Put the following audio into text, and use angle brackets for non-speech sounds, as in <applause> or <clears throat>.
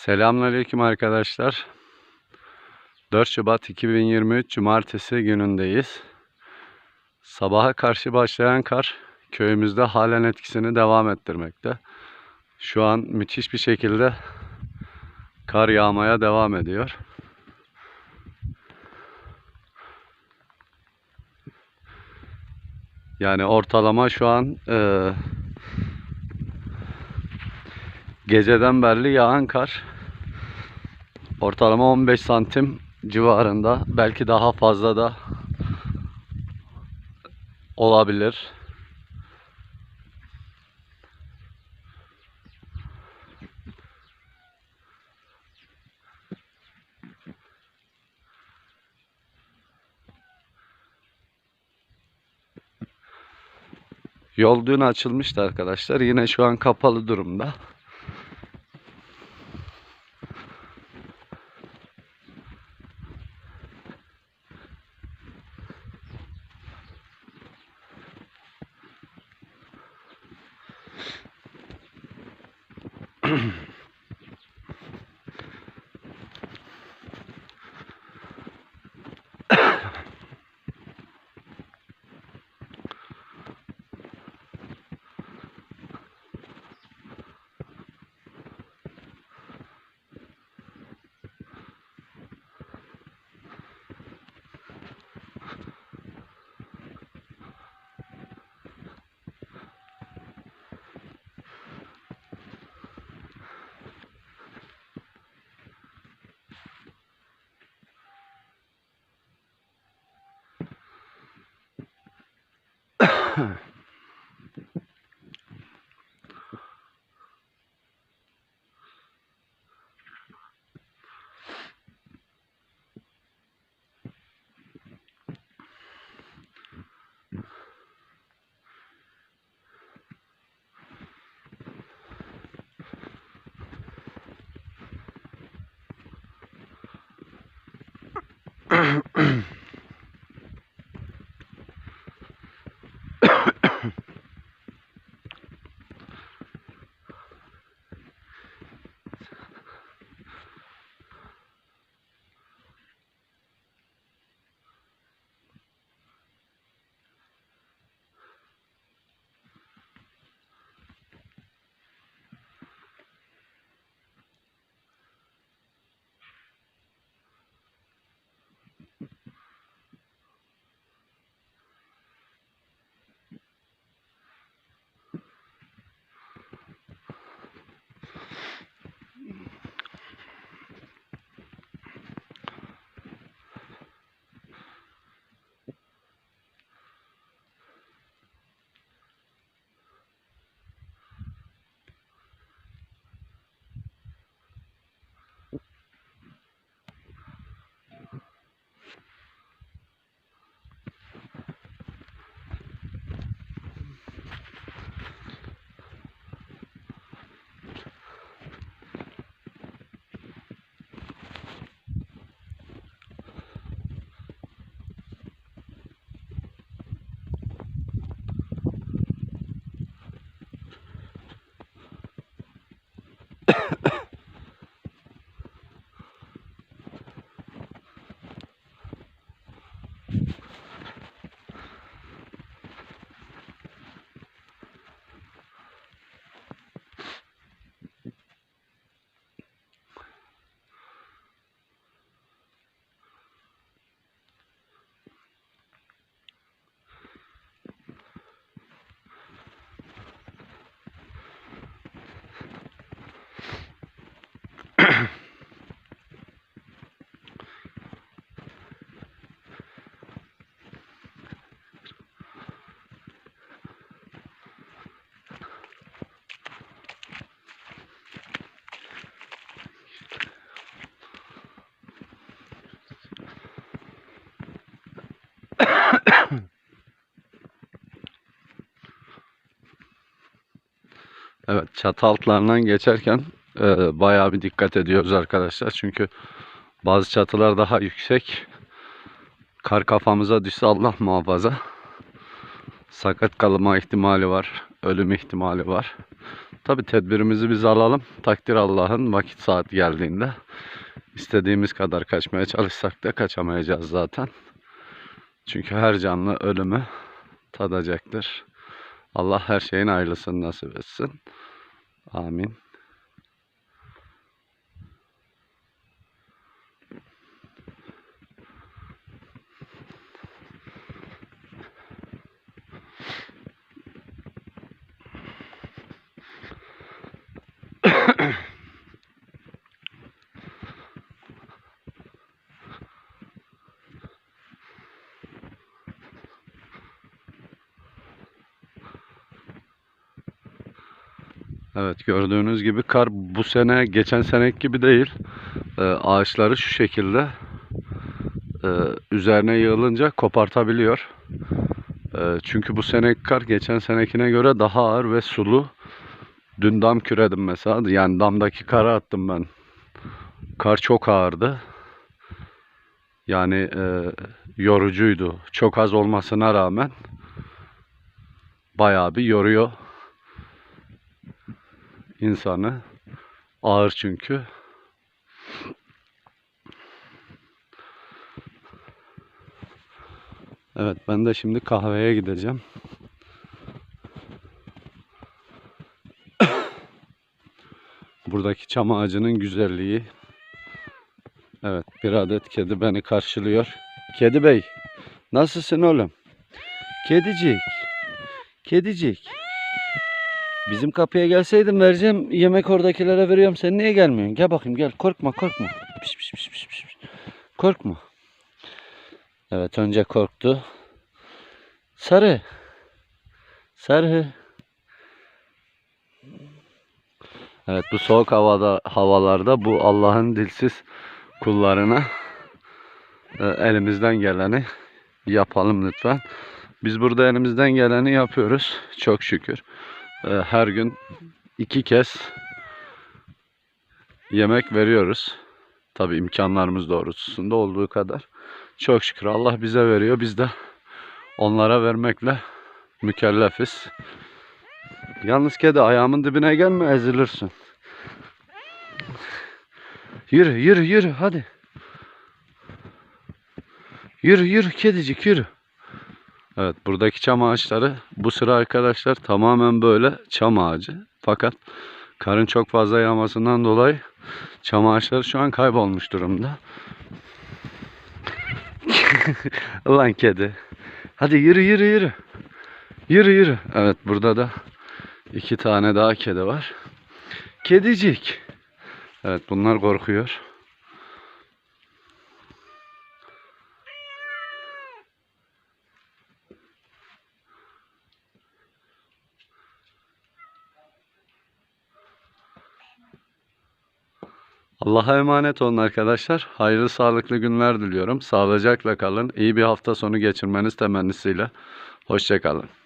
Selamünaleyküm arkadaşlar. 4 Şubat 2023 Cumartesi günündeyiz. Sabaha karşı başlayan kar köyümüzde halen etkisini devam ettirmekte. Şu an müthiş bir şekilde kar yağmaya devam ediyor. Yani ortalama şu an eee Geceden beri yağan kar ortalama 15 santim civarında belki daha fazla da olabilir. Yol dün açılmıştı arkadaşlar. Yine şu an kapalı durumda. mm <clears throat> 嗯 <laughs> Evet çatı altlarından geçerken e, bayağı bir dikkat ediyoruz arkadaşlar. Çünkü bazı çatılar daha yüksek. Kar kafamıza düşse Allah muhafaza. Sakat kalma ihtimali var. Ölüm ihtimali var. Tabi tedbirimizi biz alalım. Takdir Allah'ın vakit saat geldiğinde. istediğimiz kadar kaçmaya çalışsak da kaçamayacağız zaten. Çünkü her canlı ölümü tadacaktır. Allah her şeyin hayırlısını nasip etsin. آمين. Evet gördüğünüz gibi kar bu sene geçen seneki gibi değil. Ee, ağaçları şu şekilde e, üzerine yığılınca kopartabiliyor. Ee, çünkü bu seneki kar geçen senekine göre daha ağır ve sulu. Dün dam küredim mesela. Yani damdaki karı attım ben. Kar çok ağırdı. Yani e, yorucuydu. Çok az olmasına rağmen bayağı bir yoruyor insanı. Ağır çünkü. Evet ben de şimdi kahveye gideceğim. Buradaki çam ağacının güzelliği. Evet bir adet kedi beni karşılıyor. Kedi bey nasılsın oğlum? Kedicik. Kedicik. Bizim kapıya gelseydin vereceğim. Yemek oradakilere veriyorum. Sen niye gelmiyorsun? Gel bakayım gel. Korkma korkma. Piş, piş, piş, piş, piş. Korkma. Evet önce korktu. Sarı. Sarı. Evet bu soğuk havada havalarda bu Allah'ın dilsiz kullarına e, elimizden geleni yapalım lütfen. Biz burada elimizden geleni yapıyoruz. Çok şükür. E, her gün iki kez yemek veriyoruz. Tabi imkanlarımız doğrultusunda olduğu kadar. Çok şükür Allah bize veriyor. Biz de onlara vermekle mükellefiz. Yalnız kedi ayağımın dibine gelme ezilirsin. Yürü yürü yürü hadi. Yürü yürü kedicik yürü. Evet buradaki çam ağaçları bu sıra arkadaşlar tamamen böyle çam ağacı. Fakat karın çok fazla yağmasından dolayı çam ağaçları şu an kaybolmuş durumda. <laughs> Ulan kedi. Hadi yürü yürü yürü. Yürü yürü. Evet burada da iki tane daha kedi var. Kedicik. Evet bunlar korkuyor. Allah'a emanet olun arkadaşlar. Hayırlı sağlıklı günler diliyorum. Sağlıcakla kalın. İyi bir hafta sonu geçirmeniz temennisiyle. Hoşçakalın.